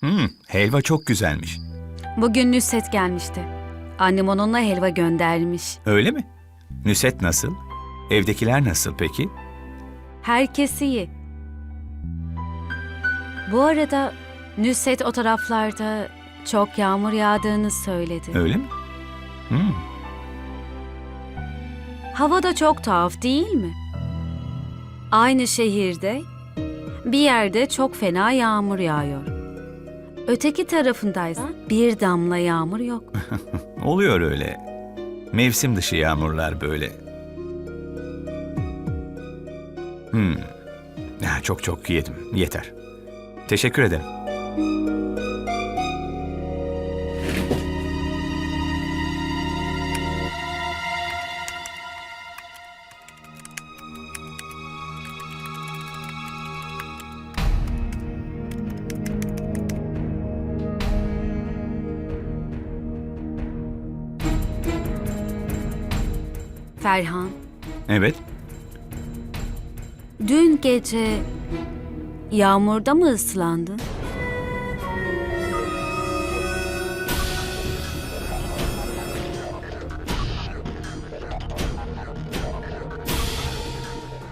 Hmm, helva çok güzelmiş. Bugün Nüsret gelmişti. Annem onunla helva göndermiş. Öyle mi? Nüset nasıl? Evdekiler nasıl peki? Herkes iyi. Bu arada Nüsret o taraflarda çok yağmur yağdığını söyledi. Öyle mi? Hmm, Hava da çok tuhaf değil mi? Aynı şehirde bir yerde çok fena yağmur yağıyor. Öteki tarafındaysa bir damla yağmur yok. oluyor öyle. Mevsim dışı yağmurlar böyle. Hmm. Ha, çok çok yedim. Yeter. Teşekkür ederim. Evet. dün gece yağmurda mı ıslandın?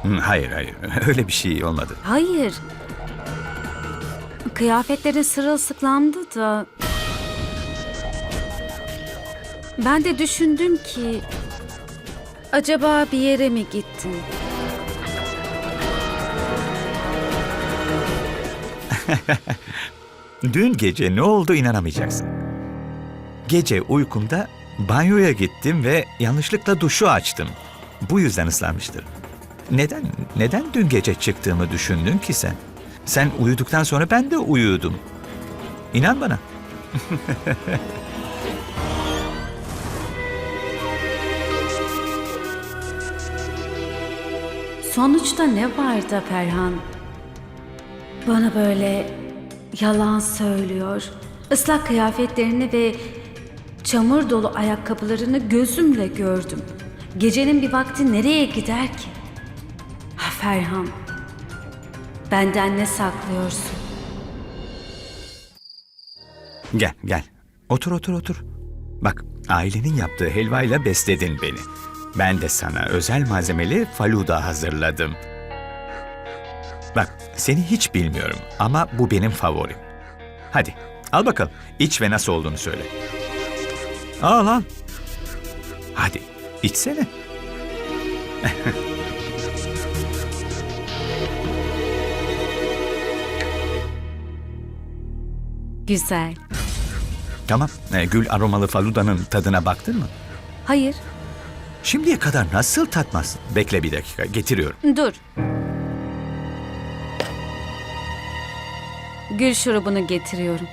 Hmm, Hayır hayır. Öyle bir şey olmadı. Hayır. Kıyafetlerin sırılsıklamdı da... Ben de düşündüm ki... Acaba bir yere mi gittin? Dün gece ne oldu inanamayacaksın. Gece uykumda banyoya gittim ve yanlışlıkla duşu açtım. Bu yüzden ıslanmıştır. Neden, neden dün gece çıktığımı düşündün ki sen? Sen uyuduktan sonra ben de uyudum. İnan bana. Sonuçta ne var da Ferhan? Bana böyle yalan söylüyor. Islak kıyafetlerini ve çamur dolu ayakkabılarını gözümle gördüm. Gecenin bir vakti nereye gider ki? Ha Ferhan, benden ne saklıyorsun? Gel, gel. Otur, otur, otur. Bak, ailenin yaptığı helvayla besledin beni. Ben de sana özel malzemeli faluda hazırladım. Bak, seni hiç bilmiyorum ama bu benim favorim. Hadi, al bakalım. İç ve nasıl olduğunu söyle. Al, al. Hadi, içsene. Güzel. Tamam, e, gül aromalı faludanın tadına baktın mı? Hayır, Şimdiye kadar nasıl tatmazsın? Bekle bir dakika, getiriyorum. dur. Gül şurubunu getiriyorum.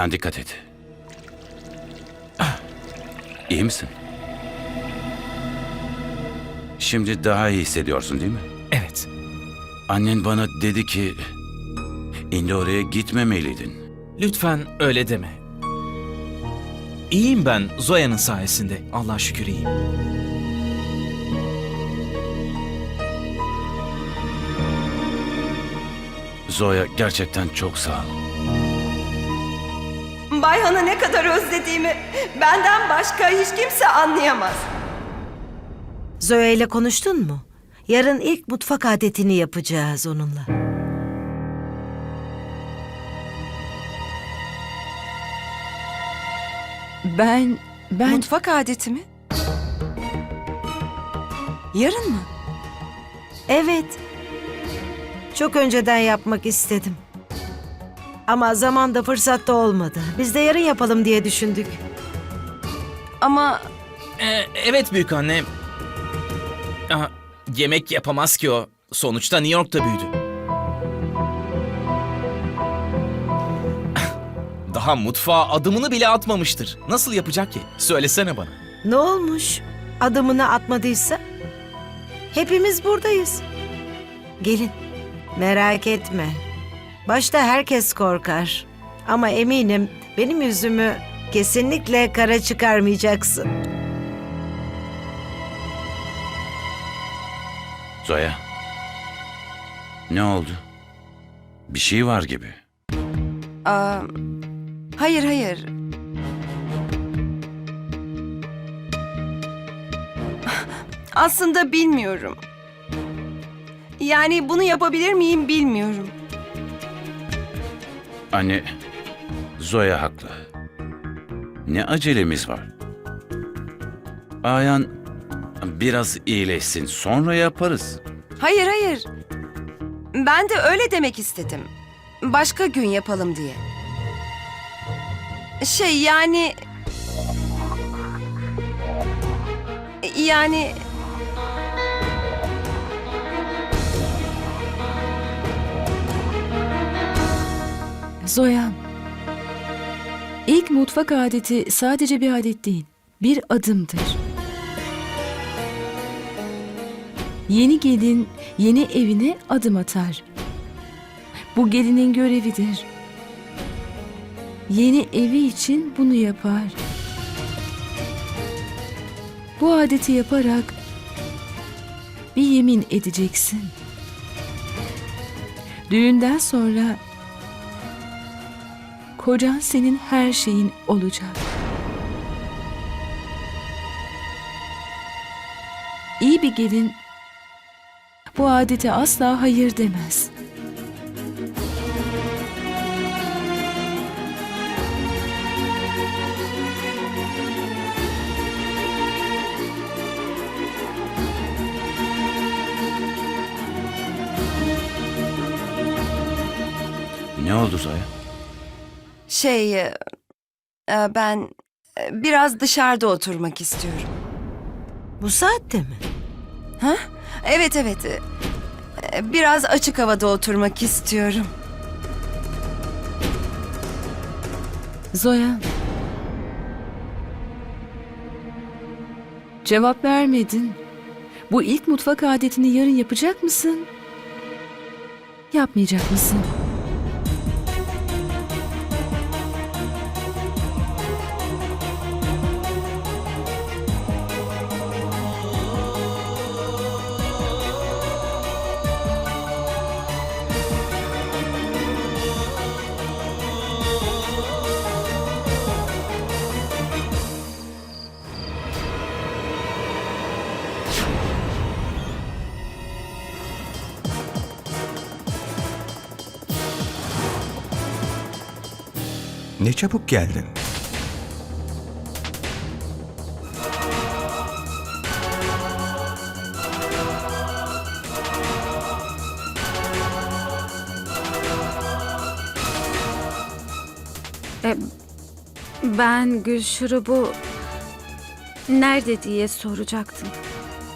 Ayağın dikkat et. İyi misin? Şimdi daha iyi hissediyorsun değil mi? Evet. Annen bana dedi ki... Indore'ye gitmemeliydin. Lütfen öyle deme. İyiyim ben Zoya'nın sayesinde. Allah şükür iyiyim. Zoya gerçekten çok sağ ol. Bayhan'ı ne kadar özlediğimi benden başka hiç kimse anlayamaz. Zoe ile konuştun mu? Yarın ilk mutfak adetini yapacağız onunla. Ben, ben... Mutfak adeti mi? Yarın mı? Evet. Çok önceden yapmak istedim. Ama zaman da fırsat da olmadı. Biz de yarın yapalım diye düşündük. Ama Ee, evet büyük anne. Aa, yemek yapamaz ki o. Sonuçta New York'ta büyüdü. Daha mutfağa adımını bile atmamıştır. Nasıl yapacak ki? Söylesene bana. Ne olmuş? Adımını atmadıysa? Hepimiz buradayız. Gelin. Merak etme. Başta herkes korkar. Ama eminim benim yüzümü kesinlikle kara çıkarmayacaksın. Zoya. Ne oldu? Bir şey var gibi. aa, hayır hayır. Aslında bilmiyorum. Yani bunu yapabilir miyim bilmiyorum. Anne, Zoya haklı. Ne acelemiz var? Ayan biraz iyileşsin sonra yaparız. Hayır hayır. Ben de öyle demek istedim. Başka gün yapalım diye. Şey yani... Yani... Zoya. İlk mutfak adeti sadece bir adet değil, bir adımdır. Yeni gelin yeni evine adım atar. Bu gelinin görevidir. Yeni evi için bunu yapar. Bu adeti yaparak bir yemin edeceksin. Düğünden sonra kocan senin her şeyin olacak. İyi bir gelin bu adete asla hayır demez. Şey... e, e, Ben e, biraz dışarıda oturmak istiyorum. Bu saatte mi? Ha? Evet evet. e, e, Biraz açık havada oturmak istiyorum. Zoya. Cevap vermedin. Bu ilk mutfak adetini yarın yapacak mısın? Yapmayacak mısın? Ne çabuk geldin. E, ben gül şurubu nerede diye soracaktım.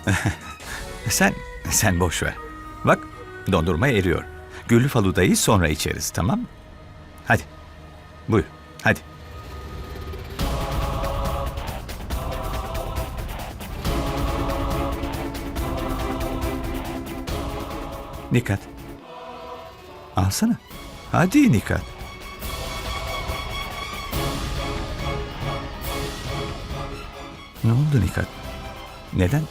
Sen, sen boş ver. Bak dondurma eriyor. Güllü faludayı sonra içeriz tamam mı? Buyur. Hadi. Nikat. Alsana. Hadi Nikat. Ne oldu Nikat? Neden?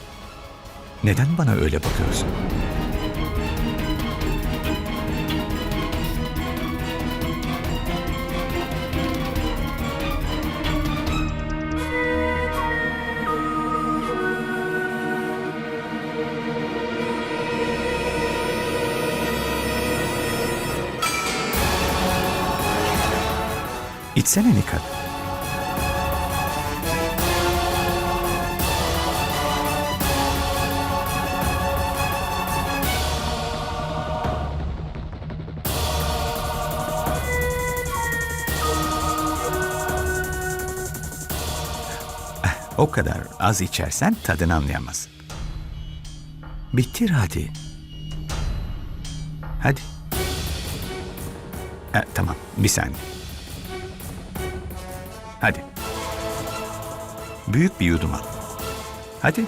Neden bana öyle bakıyorsun? İçsene Nikat. O kadar az içersen tadını anlayamazsın. Bitir hadi. Hadi. Ha, tamam, bir saniye. Büyük bir yudum al. Hadi.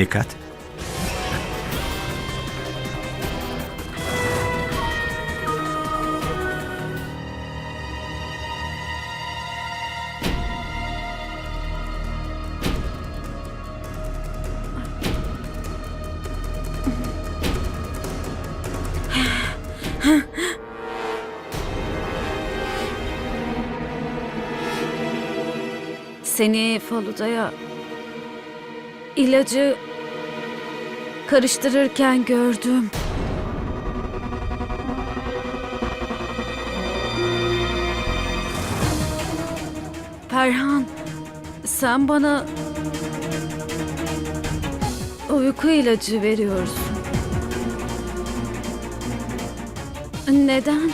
Dikkat. Seni Faluda'ya ilacı karıştırırken gördüm. Perhan, sen bana uyku ilacı veriyorsun. Neden?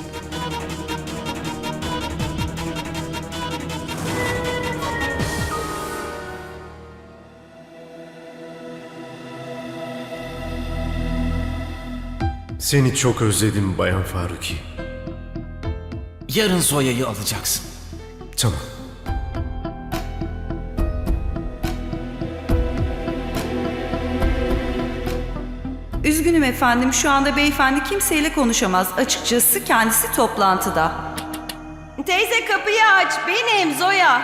Seni çok özledim Bayan Faruki. Yarın Zoya'yı alacaksın. Tamam. Üzgünüm efendim, şu anda beyefendi kimseyle konuşamaz. Açıkçası kendisi toplantıda. Teyze kapıyı aç. Benim Zoya.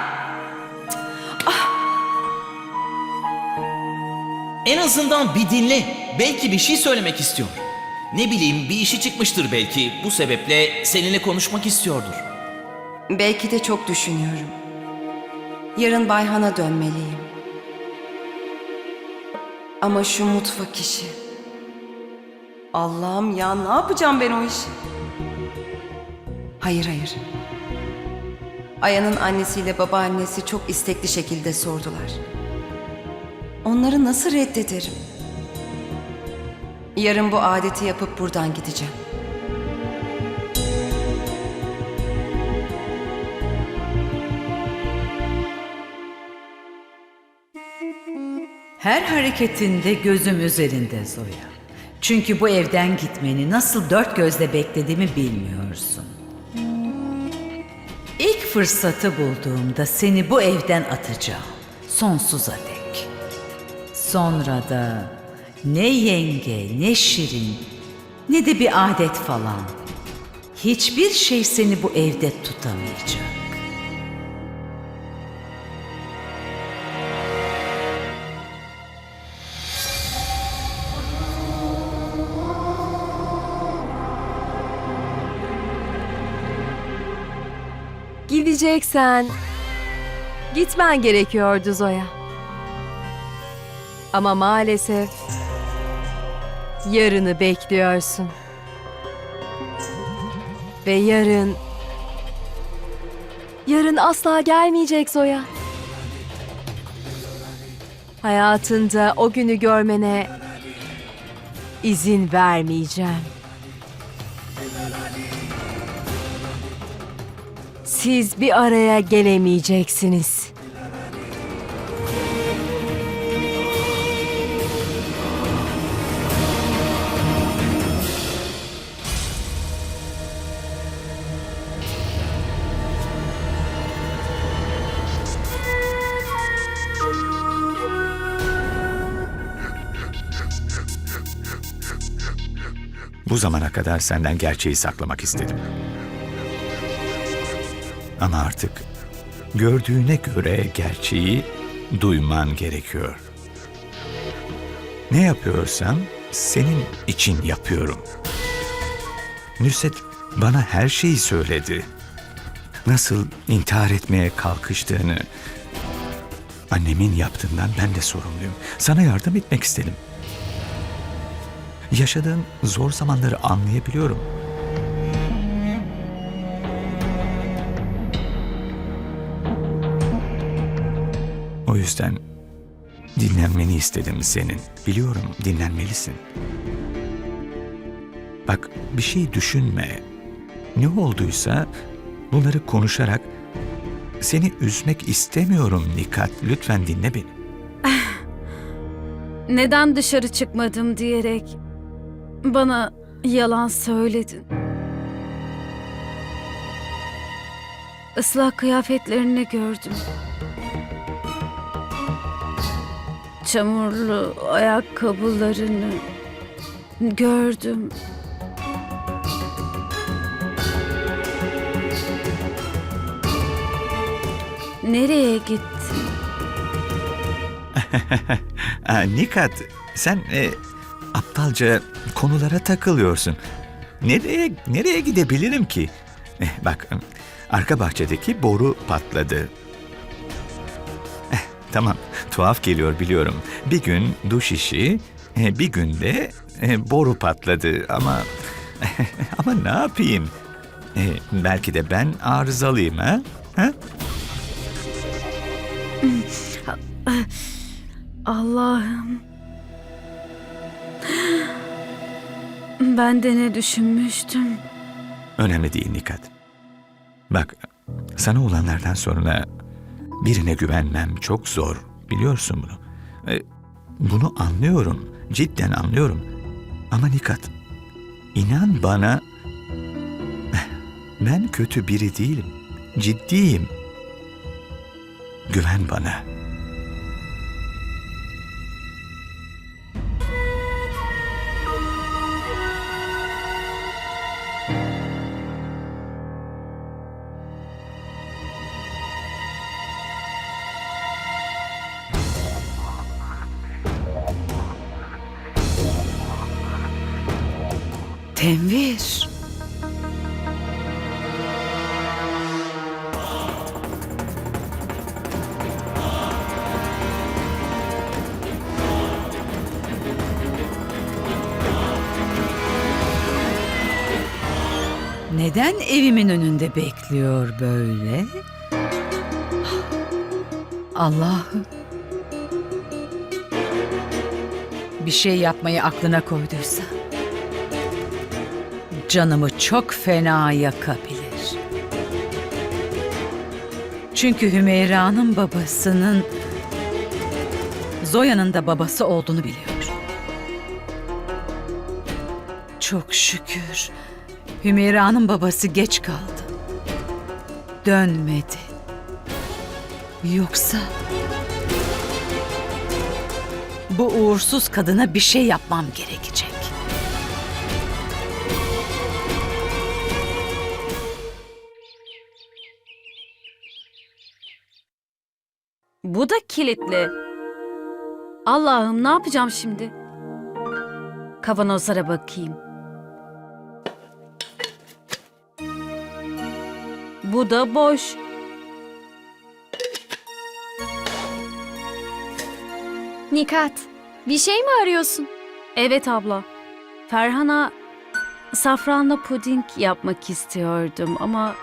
En azından bir dinle. Belki bir şey söylemek istiyor. Ne bileyim bir işi çıkmıştır belki. Bu sebeple seninle konuşmak istiyordur. Belki de çok düşünüyorum. Yarın Bayhan'a dönmeliyim. Ama şu mutfak işi. Allah'ım ya ne yapacağım ben o işi? Hayır hayır. Aya'nın annesiyle babaannesi çok istekli şekilde sordular. Onları nasıl reddederim? Yarın bu adeti yapıp buradan gideceğim. Her hareketinde gözüm üzerinde Zoya. Çünkü bu evden gitmeni nasıl dört gözle beklediğimi bilmiyorsun. İlk fırsatı bulduğumda seni bu evden atacağım. Sonsuza dek. Sonra da ne yenge, ne şirin, ne de bir adet falan. Hiçbir şey seni bu evde tutamayacak. Gideceksen gitmen gerekiyordu Zoya. Ama maalesef yarını bekliyorsun. Ve yarın yarın asla gelmeyecek Zoya. Hayatında o günü görmene izin vermeyeceğim. Siz bir araya gelemeyeceksiniz. Bu zamana kadar senden gerçeği saklamak istedim. Ama artık gördüğüne göre gerçeği duyman gerekiyor. Ne yapıyorsam senin için yapıyorum. Nusret bana her şeyi söyledi. Nasıl intihar etmeye kalkıştığını, annemin yaptığından ben de sorumluyum. Sana yardım etmek istedim. Yaşadığın zor zamanları anlayabiliyorum. O yüzden dinlenmeni istedim senin. Biliyorum dinlenmelisin. Bak bir şey düşünme. Ne olduysa bunları konuşarak seni üzmek istemiyorum Nikat. Lütfen dinle beni. Neden dışarı çıkmadım diyerek bana yalan söyledin. Islak kıyafetlerini gördüm. Çamurlu ayakkabılarını gördüm. Nereye gittin? Nikat sen e, aptalca konulara takılıyorsun. Nereye nereye gidebilirim ki? Eh, bak arka bahçedeki boru patladı. Eh, tamam tuhaf geliyor biliyorum. Bir gün duş işi, eh, bir günde boru patladı ama ama ne yapayım? Belki de ben arızalıyım ha? ha? Allah'ım. Ben de ne düşünmüştüm? Önemli değil Nikat. Bak, sana olanlardan sonra birine güvenmem çok zor. Biliyorsun bunu. E, bunu anlıyorum. Cidden anlıyorum. Ama Nikat, inan bana ben kötü biri değilim. Ciddiyim. Güven bana. Bekliyor böyle? Allah'ım. Bir şey yapmayı aklına koyduysa canımı çok fena yakabilir. Çünkü Hümeyra'nın babasının Zoya'nın da babası olduğunu biliyor. Çok şükür Hümeyra'nın babası geç kaldı. Dönmedi. Yoksa bu uğursuz kadına bir şey yapmam gerekecek. Bu da kilitli. Allah'ım ne yapacağım şimdi? Kavanozlara bakayım. Bu da boş. Nikat, bir şey mi arıyorsun? Evet abla. Ferhan'a safranla puding yapmak istiyordum ama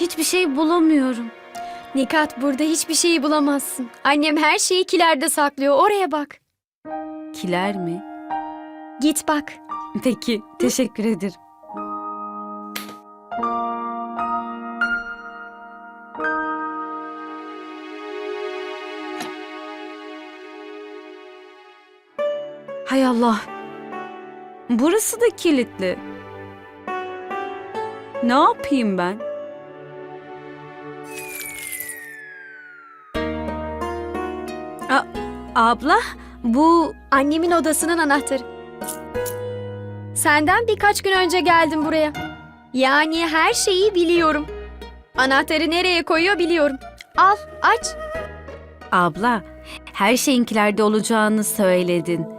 hiçbir şey bulamıyorum. Nikat, burada hiçbir şeyi bulamazsın. Annem her şeyi kilerde saklıyor. Oraya bak. Kiler mi? Git bak. Peki, teşekkür ederim. Hay Allah. Burası da kilitli. Ne yapayım ben? A- abla, bu Annemin odasının anahtarı. Senden birkaç gün önce geldim buraya. Yani her şeyi biliyorum. Anahtarı nereye koyuyor biliyorum. Al, aç. Abla, her şeyinkilerde olacağını söyledin.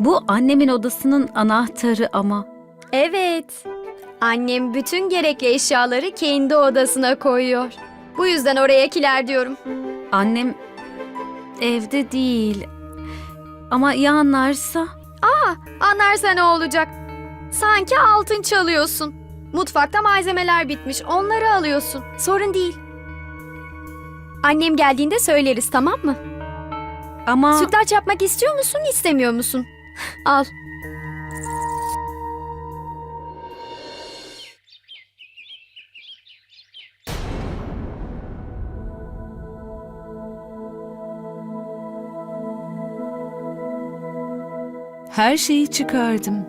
Bu annemin odasının anahtarı ama. Evet. Annem bütün gerekli eşyaları kendi odasına koyuyor. Bu yüzden oraya kiler diyorum. Annem evde değil. Ama ya anlarsa? Anlarsa ne olacak? Sanki altın çalıyorsun. Mutfakta malzemeler bitmiş. Onları alıyorsun. Sorun değil. Annem geldiğinde söyleriz tamam mı? Ama Sütlaç yapmak istiyor musun, istemiyor musun? Al. Her şeyi çıkardım.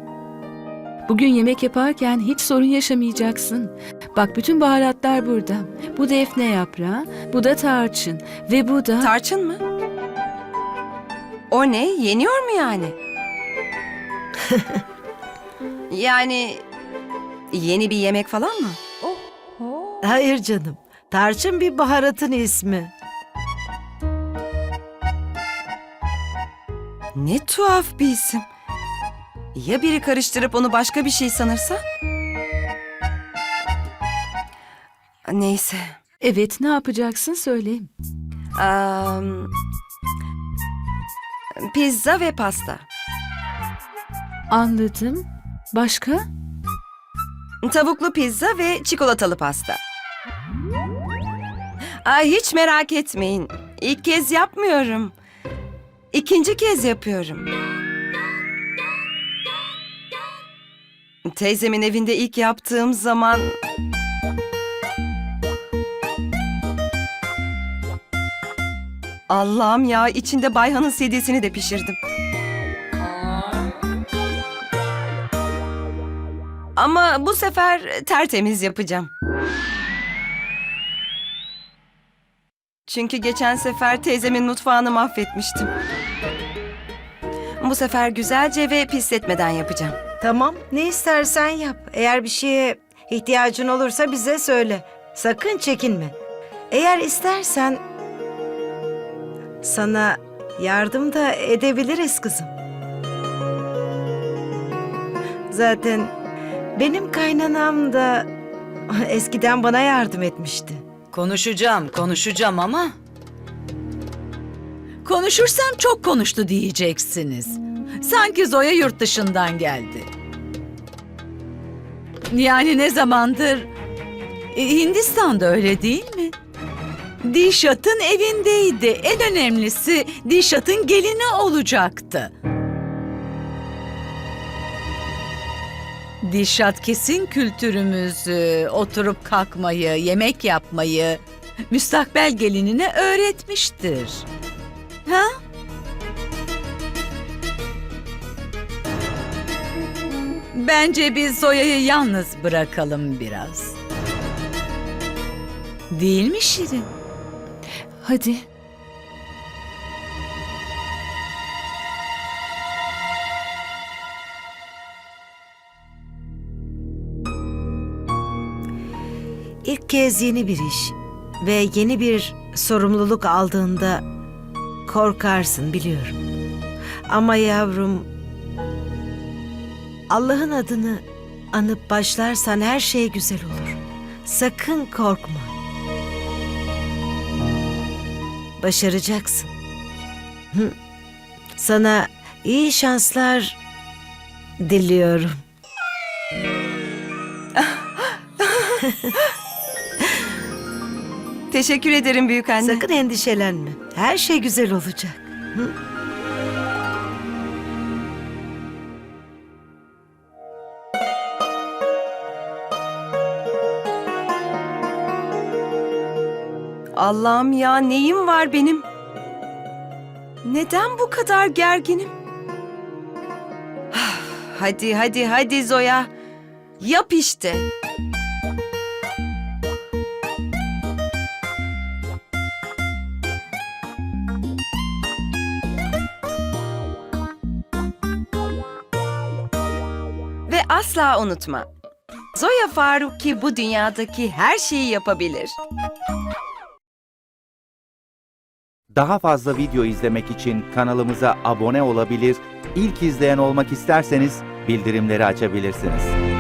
Bugün yemek yaparken hiç sorun yaşamayacaksın. Bak bütün baharatlar burada. Bu defne yaprağı, bu da tarçın ve bu da... Tarçın mı? O ne? Yeniyor mu yani? yani yeni bir yemek falan mı? Hayır canım. Tarçın bir baharatın ismi. Ne tuhaf bir isim. Ya biri karıştırıp onu başka bir şey sanırsa? Neyse. Evet ne yapacaksın söyleyeyim. Am, pizza ve pasta. Anladım. Başka? Tavuklu pizza ve çikolatalı pasta. Ay hiç merak etmeyin. İlk kez yapmıyorum. İkinci kez yapıyorum. Teyzemin evinde ilk yaptığım zaman... Allah'ım ya içinde Bayhan'ın CD'sini de pişirdim. Ama bu sefer tertemiz yapacağım. Çünkü geçen sefer teyzemin mutfağını mahvetmiştim. Bu sefer güzelce ve pisletmeden yapacağım. Tamam, ne istersen yap. Eğer bir şeye ihtiyacın olursa bize söyle. Sakın çekinme. Eğer istersen sana yardım da edebiliriz kızım. Zaten benim kaynanam da eskiden bana yardım etmişti. Konuşacağım, konuşacağım ama... Konuşursam çok konuştu diyeceksiniz. Sanki Zoya yurt dışından geldi. Yani ne zamandır... E, Hindistan'da öyle değil mi? Dişat'ın evindeydi. En önemlisi Dişat'ın gelini olacaktı. Dişat kesin kültürümüzü, oturup kalkmayı, yemek yapmayı müstakbel gelinine öğretmiştir. Ha? Bence biz Zoya'yı yalnız bırakalım biraz. Değil mi Şirin? Hadi. İlk kez yeni bir iş ve yeni bir sorumluluk aldığında korkarsın biliyorum. Ama yavrum Allah'ın adını anıp başlarsan her şey güzel olur. Sakın korkma. Başaracaksın. Sana iyi şanslar diliyorum. Teşekkür ederim büyük anne. Sakın endişelenme. Her şey güzel olacak. Allah'ım ya neyim var benim? Neden bu kadar gerginim? Hadi hadi hadi Zoya. Yap işte. Asla unutma. Zoya Faruki bu dünyadaki her şeyi yapabilir. Daha fazla video izlemek için kanalımıza abone olabilir, ilk izleyen olmak isterseniz bildirimleri açabilirsiniz.